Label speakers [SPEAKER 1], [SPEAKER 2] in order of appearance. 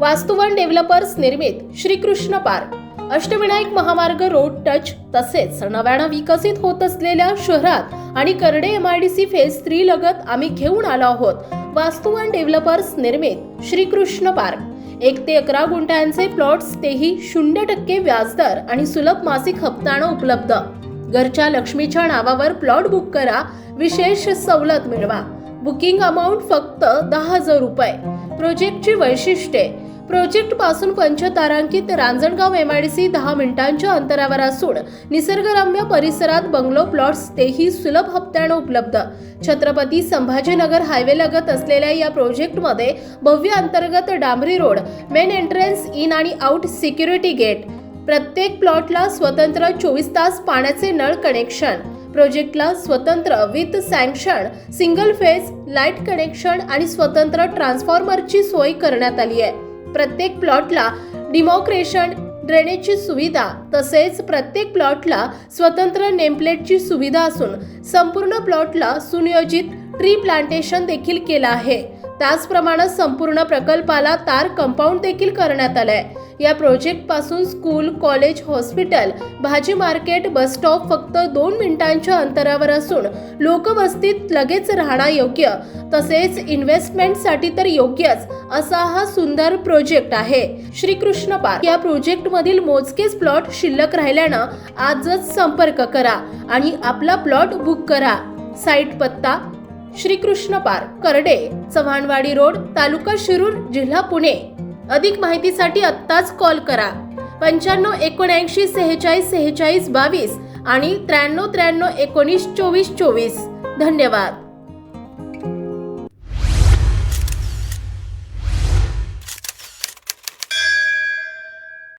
[SPEAKER 1] वास्तुवन developers निर्मित Shrikrishna park. Ashtavinayak महामार्ग road touch तसेच नव्यानं विकसित होत असलेल्या शहरात आणि Karade M I D C phase three लगत आम्ही घेऊन आलो आहोत. वास्तुवन डेव्हलपर्स निर्मित श्रीकृष्ण पार्क. एक ते अकरा गुंठ्यांचे प्लॉट्स तेही शून्य टक्के व्याजदर आणि सुलभ मासिक हप्त्यानं उपलब्ध. घरच्या लक्ष्मीच्या नावावर प्लॉट बुक करा. विशेष सवलत मिळवा. बुकिंग अमाऊंट फक्त दहा हजार रुपये. प्रोजेक्टची वैशिष्ट्ये. प्रोजेक्टपासून पंचतारांकित रांजणगाव एमआयडीसी दहा मिनिटांच्या अंतरावर असून निसर्गरम्य परिसरात बंगलो प्लॉट्स तेही सुलभ हप्त्यानं उपलब्ध. छत्रपती संभाजीनगर हायवे लगत असलेल्या या प्रोजेक्टमध्ये भव्य अंतर्गत डांबरी रोड मेन एंट्रन्स इन आणि आउट सिक्युरिटी गेट प्रत्येक प्लॉटला स्वतंत्र चोवीस तास पाण्याचे नळ कनेक्शन प्रोजेक्टला स्वतंत्र with sanction single phase light connection आणि स्वतंत्र ट्रान्सफॉर्मरची सोय करण्यात आली आहे. प्रत्येक प्लॉटला डिमॉक्रेशन ड्रेनेजची सुविधा तसेच प्रत्येक प्लॉटला स्वतंत्र नेमप्लेटची सुविधा असून संपूर्ण प्लॉटला सुनियोजित ट्री प्लांटेशन देखील केलं आहे. त्याचप्रमाणे संपूर्ण प्रकल्पाला तार कंपाऊंड देखील करण्यात आलंय. या प्रोजेक्टपासून स्कूल कॉलेज हॉस्पिटल भाजी मार्केट बस स्टॉप फक्त दोन मिनिटांच्या अंतरावर असून लोकवस्तीत लगेच राहणं योग्य तसेच इन्व्हेस्टमेंटसाठी तर योग्यच असा हा सुंदर प्रोजेक्ट आहे. श्रीकृष्ण पार्क. या प्रोजेक्ट मधील मोजकेच प्लॉट शिल्लक राहिल्यानं आजच संपर्क करा आणि आपला प्लॉट बुक करा. साईट पत्ता श्रीकृष्ण पार्क करडे चव्हाणवाडी रोड तालुका शिरूर जिल्हा पुणे. अधिक माहितीसाठी आत्ताच कॉल करा. पंच्याण्णव एकोणऐंशी सेहेचाळीस सेहेचाळीस बावीस आणि त्र्याण्णव त्र्याण्णव एकोणीस चोवीस चोवीस. धन्यवाद.